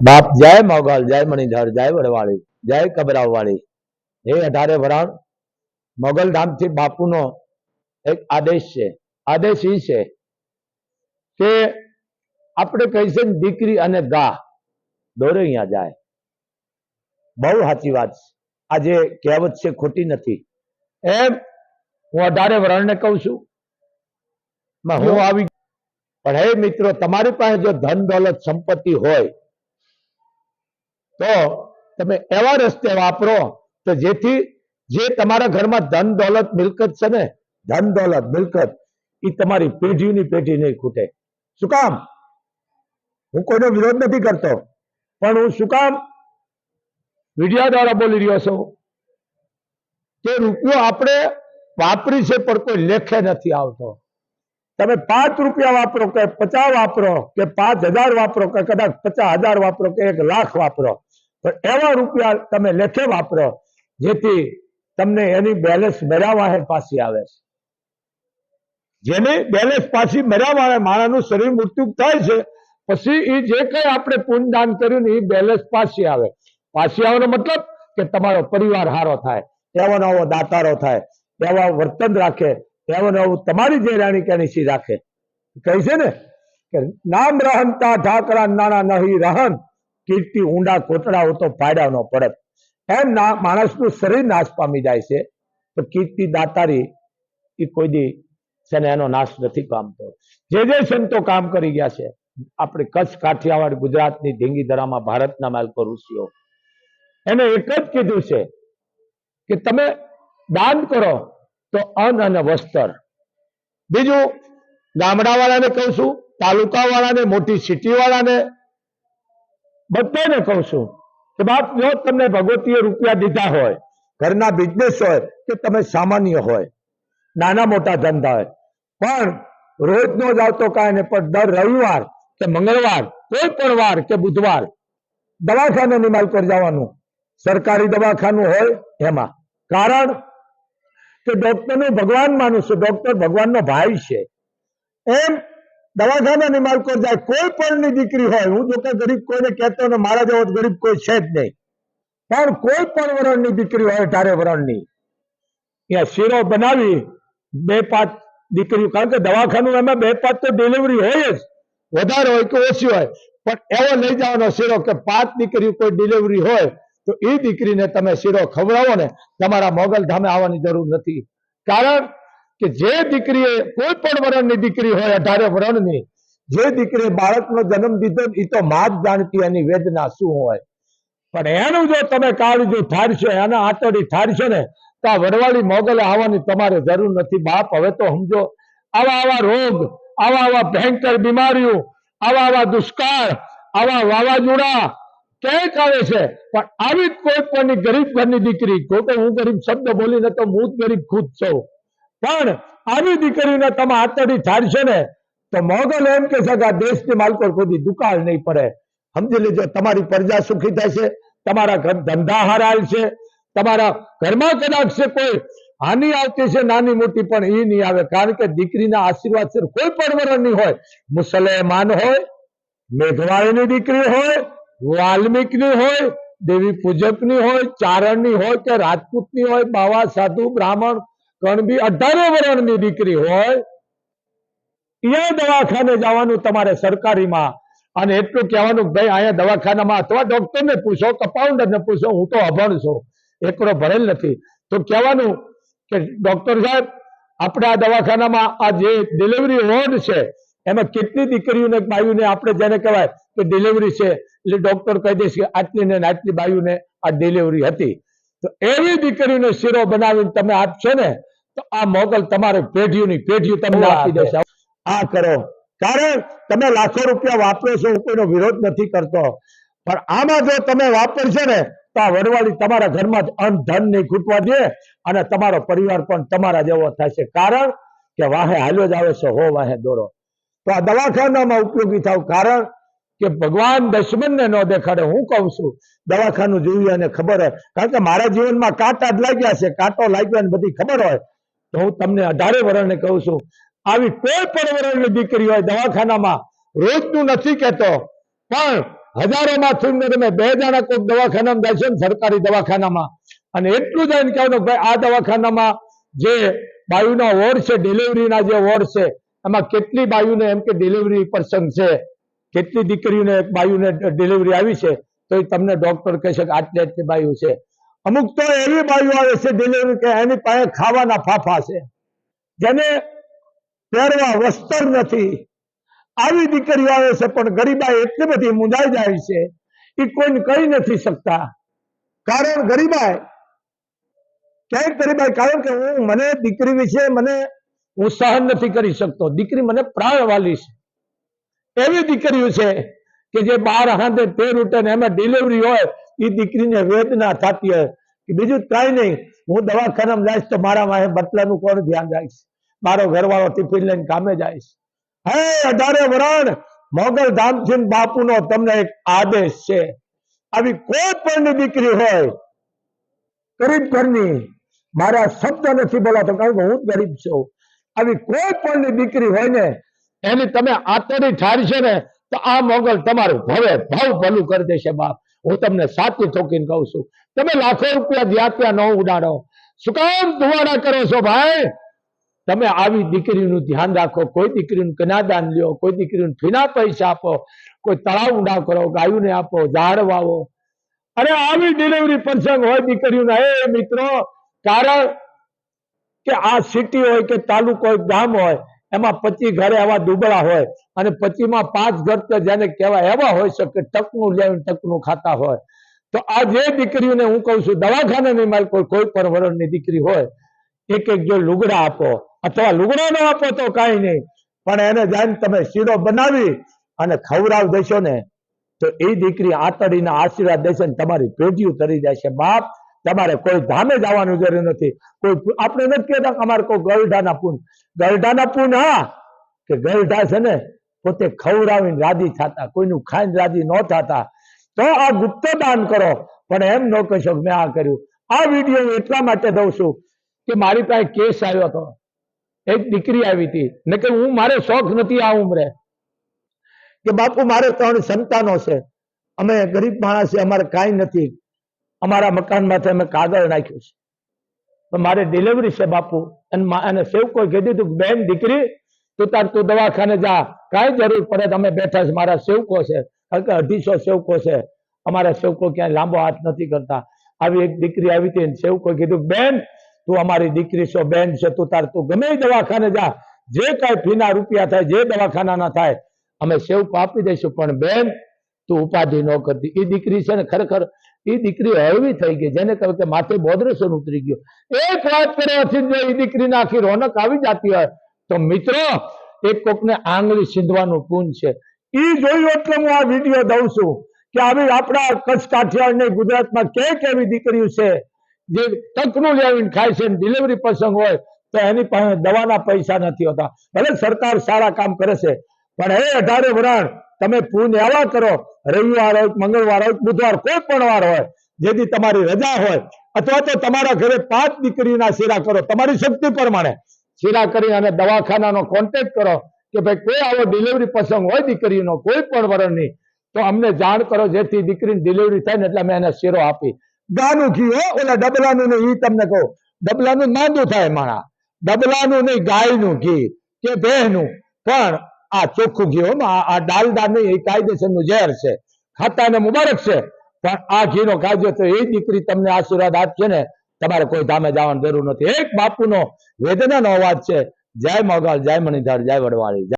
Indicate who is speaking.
Speaker 1: બાપ જય મોગલ જય, મણિધર જય, વડવાળી જય, કબરાવવાળી. હે અઢારે વરાણ મોગલ ધામથી બાપુનો એક આદેશ છે. આદેશ એ છે કે આપણે કહી ને દીકરી અને ગા દોરે અહીંયા જાય. બહુ સાચી વાત છે. આ જે કહેવત છે ખોટી નથી. એમ હું અઢારે વરણને કહું છું. હું આવી પણ હે મિત્રો, તમારી પાસે જો ધન, દોલત, સંપત્તિ હોય તો તમે એવા રસ્તે વાપરો તો જેથી જે તમારા ઘરમાં ધન દોલત મિલકત છે ને, ધન દોલત મિલકત એ તમારી પેઢીની પેઢી નહીં ખૂટે. શું કામ? હું કોઈનો વિરોધ નથી કરતો, પણ હું શું કામ? મીડિયા દ્વારા બોલી રહ્યો છું કે રૂપિયો આપણે વાપરી છે, પણ કોઈ લેખે નથી આવતો. તમે પાંચ રૂપિયા વાપરો કે પચાસ વાપરો કે પાંચ હજાર વાપરો કે કદાચ પચાસ હજાર વાપરો કે એક લાખ વાપરો. પણ એવા રૂપિયા તમે લેખે વાપરો, જેથી તમને એની બેલેન્સ મેળવવા પાછી આવે છે. જેની બેલેન્સ પાછી મેળવવા આવે માણાનું શરીર મૃત્યુ થાય છે, પછી એ જે કઈ આપણે પુણ્યદાન કર્યું ને એ બેલેન્સ પાછી આવે. પાછી આવવાનો મતલબ કે તમારો પરિવાર હારો થાય એવો નવો દાતારો થાય, એવા વર્તન રાખે એવો નવું તમારી જે રાણી કેની રાખે. કહે છે ને કે, નામ રહનતા ઠાકરા નાણા નહીં રહન કીર્તિ ઊંડા કોટડાઓ તો પાડ્યા ન પડત એમ ના, માણસનું શરીર નાશ પામી જાય છે. તો કીર્તિ દાતારી એ કોઈ દી છે એનો નાશ નથી પામતો. જે જે સંતો કામ કરી ગયા છે, આપણે કચ્છ, કાઠિયાવાડ, ગુજરાતની ધીંગીધરામાં ભારતના માલકો ઋષિઓ. એને એક જ કીધું છે કે તમે દાન કરો તો અન્ન અને વસ્ત્ર. બીજું ગામડાવાળાને કહું છું, તાલુકાવાળાને, મોટી સિટી વાળાને બધાને કહું છું કે બાપ, જો તમને ભગવતીએ રૂપિયા દીધા હોય, ઘરના બિઝનેસ હોય, કે તમે સામાન્ય હોય, નાના મોટા ધંધા હોય, પણ રોજ નો જ આવતો કાંઈ નહીં, પણ દર રવિવાર કે મંગળવાર, કોઈ પણ વાર કે બુધવાર દવાખાને નિમાલ પર જવાનું. સરકારી દવાખાનું હોય એમાં. કારણ કે ડોક્ટરને ભગવાન માનું છું. ડોક્ટર ભગવાનનો ભાઈ છે. એમ દવાખાના માલકો જાય, કોઈ પણની દીકરી હોય, હું જો કે ગરીબ કોઈને કહેતો ને મારા જેવો ગરીબ કોઈ છે જ નહીં. પણ કોઈ પણ વરણની દીકરી હોય ઢારે વરણની. ત્યાં શીરો બનાવી, બે પાંચ દીકરીઓ, કારણ કે દવાખાનું એમાં બે પાંચ તો ડિલિવરી હોય જ. વધારે હોય કે ઓછી હોય. પણ એવો લઈ જવાનો શીરો કે પાંચ દીકરીઓ કોઈ ડિલિવરી હોય, તો એ દીકરીને તમે શીરો ખવડાવો ને, તમારા મોગલ ધામે આવવાની જરૂર નથી. કારણ કે જે દીકરીએ કોઈ પણ વરણની દીકરી હોય, અઢારે વરણની, જે દીકરીએ બાળકનો જન્મ દીધો એ તો માં જાણતી એની વેદના શું હોય. પણ એનું જો તમે કાળજું ઠારશો, એના આંતડી ઠારશો ને, તો આ વડવાળી મોગલે આવવાની તમારે જરૂર નથી. બાપ, હવે તો સમજો, આવા આવા રોગ, આવા આવા ભયંકર બીમારીઓ, આવા આવા દુષ્કાળ, આવા વાવાઝોડા ક્યાંક આવે છે? પણ આવી કોઈ પણ ગરીબ ઘરની દીકરી, કોઈ હું ગરીબ શબ્દ બોલીને તો હું જ ગરીબ ખુદ છું. પણ આવી દીકરીને તમે આતડી ઠારશો ને, તો મોગલ એમ કે છે કે દેશની માલકો કોઈ દુકાળ નહીં પડે. સમજી લેજો, તમારી પ્રજા સુખી થશે, તમારા ઘર ધંધા હરાય છે, તમારા ઘરમાં કદાચ છે કોઈ હાનિ આવતી છે નાની મોટી પણ એ નહીં આવે, કારણ કે દીકરીના આશીર્વાદ છે કોઈ પણ વરણની હોય. મુસલમાન હોય, મેઘવાળીની દીકરી હોય, વાલ્મીકની હોય, દેવી પૂજકની હોય, ચારણની હોય કે રાજપૂતની હોય, બાવા, સાધુ, બ્રાહ્મણ કણબી અઢારે વરણની દીકરી હોય ત્યાં દવાખાને જવાનું તમારે સરકારીમાં. અને એટલું કહેવાનું ભાઈ, અહીંયા દવાખાનામાં અથવા ડોક્ટરને પૂછો કપાઉન્ડરને પૂછો, હું તો અભણ છું. એકરો ભરેલ નથી. તો કહેવાનું કે ડોક્ટર સાહેબ, આપણે આ દવાખાનામાં આ જે ડિલિવરી વોર્ડ છે, એમાં કેટલી દીકરીઓને બાયુને આપણે જેને કહેવાય કે ડિલિવરી છે, એટલે ડોક્ટર કહી દેશે આટલી ને આટલી બાયુને આ ડિલિવરી હતી. તો એવી દીકરીનો શીરો બનાવીને તમે આપશો ને તો આ મોગલ તમારે પેઢીઓની પેઢીઓ તમને આપી દેશે આ કરો. કારણ તમે લાખો રૂપિયા વાપરો છો હું કોઈનો વિરોધ નથી કરતો. પણ આમાં જો તમે વાપરશો ને તો આ વડવાળી તમારા ઘરમાં જ અન્ન ધન નહીં ખૂટવા દે અને તમારો પરિવાર પણ તમારા જેવો થશે. કારણ કે વાહે હાલ્યો જ આવે છે હો વાહે દોડો તો આ દવાખાનામાં ઉપયોગી થાવ. કારણ કે ભગવાન દશમનને ન દેખાડે, હું કહું છું, દવાખાનું જોયું અને ખબર હોય. કારણ કે મારા જીવનમાં કાંટા જ લાગ્યા છે, કાંટો લાગ્યો ને બધી ખબર હોય. તો હું તમને અઢારે વરણને કહું છું, આવી કોઈ પણ વરણની દીકરી હોય દવાખાનામાં, રોજનું નથી કહેતો, પણ હજારોમાં થઈને તમે બે જણા કોઈ દવાખાનામાં જાય છે ને સરકારી દવાખાનામાં. અને એટલું જ એને કહેવાનું, ભાઈ, આ દવાખાનામાં જે બાયુના વોર્ડ છે, ડિલિવરીના જે વોર્ડ છે, એમાં કેટલી બાયુને એમ કે ડિલિવરી પર્સન છે? કેટલી દીકરીઓને, બાયુને ડિલિવરી આવી છે તો એ તમને ડોક્ટર કહેશે કે આટલી આટલી બાયુ છે. અમુક તો એવી બાયુ આવે છે ડિલિવરી કે એની પાસે ખાવાના ફાફા છે. જેને પહેરવા વસ્ત્ર નથી. આવી દીકરીઓ આવે છે, પણ ગરીબા એટલી બધી મુંજાઈ જાય છે, એ કોઈને કહી નથી શકતા. કારણ ગરીબાઈ ક્યાંક ગરીબાઈ કારણ કે હું, મને દીકરી વિશે મને હું સહન નથી કરી શકતો. દીકરી મને પ્રાણ વાલી છે. એવી દીકરીઓ છે કે જે બાર હાથે તેર ઉઠે ને એમાં ડિલિવરી હોય એ દીકરીને વેદના થતી હોય. બીજું કાંઈ નહીં, હું દવાખાનામાં જઈશ તો મારા માથે બટલાનું કોણ ધ્યાન રાખીશ? મારો ઘરવાળો ટિફિન લઈને કામે જઈશ હે અઢારે વરણ, મોગલ ધામથી બાપુનો તમને એક આદેશ છે. આવી કોઈ પણ દીકરી હોય, ગરીબ ઘરની, મારા શબ્દ નથી બોલાતો, કારણ કે હું ગરીબ છું. આવી કોઈ પણ દીકરી હોય ને એની તમે આતરી ઠારશે ને, તો આ મોગલ તમારું ભવે, ભાવ ભલું કરી દેશે બાપ. હું તમને સાચું ઠોકીને કહું છું. તમે લાખો રૂપિયા જ્યાં ત્યાં ન ઉડાડો. શું કામ ધુવાડા કરો છો ભાઈ? તમે આવી દીકરીનું ધ્યાન રાખો. કોઈ દીકરીનું કન્યાદાન લ્યો, કોઈ દીકરીનું ફીના પૈસા આપો, કોઈ તળાવ ઊંડા કરો, ગાયુને આપો, ઝાડ વાવો. અરે આવી ડિલિવરી પ્રસંગ હોય દીકરીઓના. એ મિત્રો, કારણ કે આ સિટી હોય કે તાલુકો હોય, ગામ હોય એમાં પચી ઘરે આવા દુબળા હોય અને પચીમાં પાંચ ઘર તો જેને કહેવાય એવા હોય છે ટકનું લેવું ટકનું ખાતા હોય. તો આ જે દીકરીઓને હું કહું છું, દવાખાનાની માલ કોઈ કોઈ પણ વરણની દીકરી હોય, એક એક જો લુગડા આપો, અથવા લુગડા ન આપો તો કાંઈ નહીં, પણ એને જાણ તમે શીરો બનાવી અને ખવડાવ દેશો ને, તો એ દીકરી આતડીના આશીર્વાદ દેશે તમારી પેઢીઓ તરી જશે. બાપ તમારે કોઈ ધામે જવાનું જરૂર નથી. કોઈ આપણે નથી કહેતા અમારે કોઈ ગરઢાના પૂન. ગરઢાના પૂન હા, કે ગરઢા છે ને, પોતે ખવડાવીને રાજી થતા, કોઈનું ખાઈને રાજી ન થતા. તો આ ગુપ્ત દાન કરો. પણ એમ ન કહેશો મેં આ કર્યું. આ વીડિયો હું એટલા માટે દઉં છું કે મારી પાસે કેસ આવ્યો હતો. એક દીકરી આવી હતી. ને કે હું, મારે શોખ નથી આ ઉંમરે. કે બાપુ, મારે ત્રણ સંતાનો છે. અમે ગરીબ માણસ છે અમારે કાંઈ નથી. અમારા મકાનમાંથી અમે કાગળ નાખ્યું છે. તો મારે ડિલિવરી છે બાપુ અને સેવકોએ કીધું હતું બેન, દીકરી, તું તાર, તું દવાખાને જા. કાંઈ જરૂર પડે અમે બેઠા છે. મારા સેવકો છે. અઢીસો સેવકો છે. અમારા સેવકો ક્યાંય લાંબો હાથ નથી કરતા. આવી એક દીકરી આવી હતી સેવકો કીધું, બેન, તું અમારી દીકરી છો. બેન છે. તું તાર, તું ગમે દવાખાને જા. જે કાંઈ ફીના રૂપિયા થાય, જે દવાખાનાના થાય, અમે સેવકો આપી દઈશું. પણ બેન તું ઉપાધિ ન કરતી. એ દીકરી છે ને ખરેખર એ દીકરી હળવી થઈ ગઈ, જેને કહે કે માથે બોદ્રેશન ઉતરી ગયો. એક વાત કરવાથી એ દીકરીને આખી રોનક આવી જતી હોય. તો મિત્રો એક કોકને આંગળી સીંધવાનું પૂન છે. એ જોયું એટલે હું આ વીડિયો દઉં છું કે આવી આપણા કચ્છ કાઠિયાવાડ ને ગુજરાતમાં કે કેવી દીકરીઓ છે જે તકનું લેવીને ખાય છે ડિલિવરી પ્રસંગ હોય તો એની પાસે દવાના પૈસા નથી હોતા. ભલે સરકાર સારા કામ કરે છે, પણ હે અઢારે વરાણ તમે પૂન એવા કરો રવિવાર હોય મંગળવાર હોય બુધવાર, કોઈ પણ વાર હોય, જેથી તમારી રજા હોય, અથવા તો તમારા ઘરે પાંચ દીકરીના શીરા કરો. તમારી શક્તિ પ્રમાણે શીરા કરી અને દવાખાનાનો કોન્ટેક્ટ કરો કે ભાઈ કોઈ આવો ડિલિવરી પ્રસંગ હોય દીકરીનો, કોઈ પણ વરણની, તો અમને જાણ કરો જેથી દીકરીની ડિલિવરી થાય ને એટલે અમે એને શેરો આપી. ગાનું ઘી હો, ઓલા ડબલાનું નહીં, ઈ તમને કહું. ડબલાનું માંદું થાય માણા. ડબલાનું નહીં, ગાયનું ઘી કે ભેહનું પણ આ ચોખ્ખું ઘી આ ડાલડા નહીં, એ કાયદેસરનું ઝેર છે. ખાતાને મુબારક છે, પણ આ ઘીનો કાયદો તો એ દીકરી તમને આશીર્વાદ આપશે ને, તમારે કોઈ ધામે જવાની જરૂર નથી. એક બાપુનો વેદનાનો અવાજ છે, જય મોગલ, જય મણિધર, જય વડવાળી